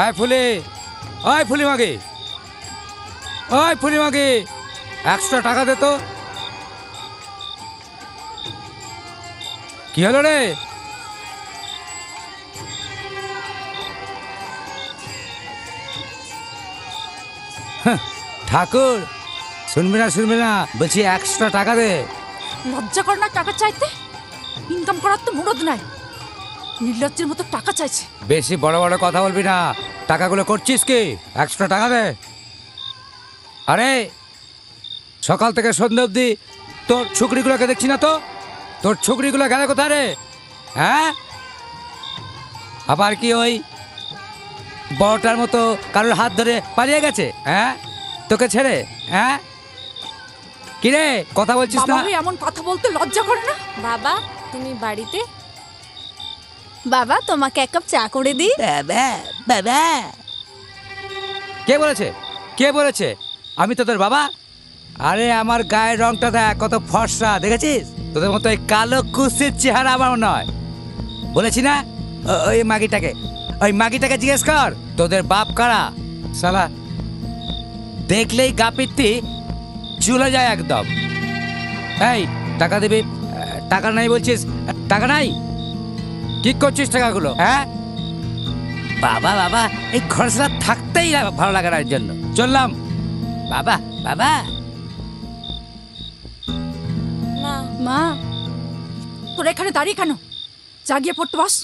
আয় ফুলি ওই ফুলি মাগে। ওই ফুলি মাগে একশো টাকা দে তো। কি হলো রে? হাহ, ঠাকুর শুনবি না শুনবি না বলছি একশো টাকা দে। লজ্জা করে না টাকা চাইতে? ইনকাম করার তো মুরদ নাই। নির্লজ্জের মতো টাকা চাইছে। বেশি বড় বড় কথা বলবি না। টাকাগুলো করছিস কি? একশো টাকা দে। আরে সকাল থেকে সন্ধ্যে অবধি তোর ছুকরিগুলোকে দেখছি না তো? তোর ছুকরিগুলো গেলে কোথায় রে? হ্যাঁ? আবার কি ওই বড়টার মতো কারোর হাত ধরে পালিয়ে গেছে? হ্যাঁ? তোকে ছেড়ে? হ্যাঁ? কিরে কথা বলছিস না? এমন কথা বলতে লজ্জা করে না? বাবা তুমি বাড়িতে বাবা, তোমাকে এক কাপ চা করে দিই। কে বলেছে? কে বলেছে? আমি তোদের বাবা? আরে, আমার গায়ের রংটা দেখ, কত ফর্সা, দেখেছিস? তোদের মতো এই কালো কুসির চেহারা আমার নয়। বলেছি না? ওই মাগিটাকে ওই মাগিটাকে জিজ্ঞেস কর, তোদের বাপ কারা? সালা দেখলেই গাপিত্তি চলে যায় একদম। এই, টাকা দিবি? টাকা নাই বলছিস? টাকা নাই? কি করছিস টাকাগুলো হ্যাঁ? বাবা বাবা, এই খরচা থাকতেই ভালো লাগে না এর জন্য। চললাম। বাবা বাবা। মা, তোরা এখানে দাঁড়িয়ে কেন? জাগিয়ে পড়তে, বস।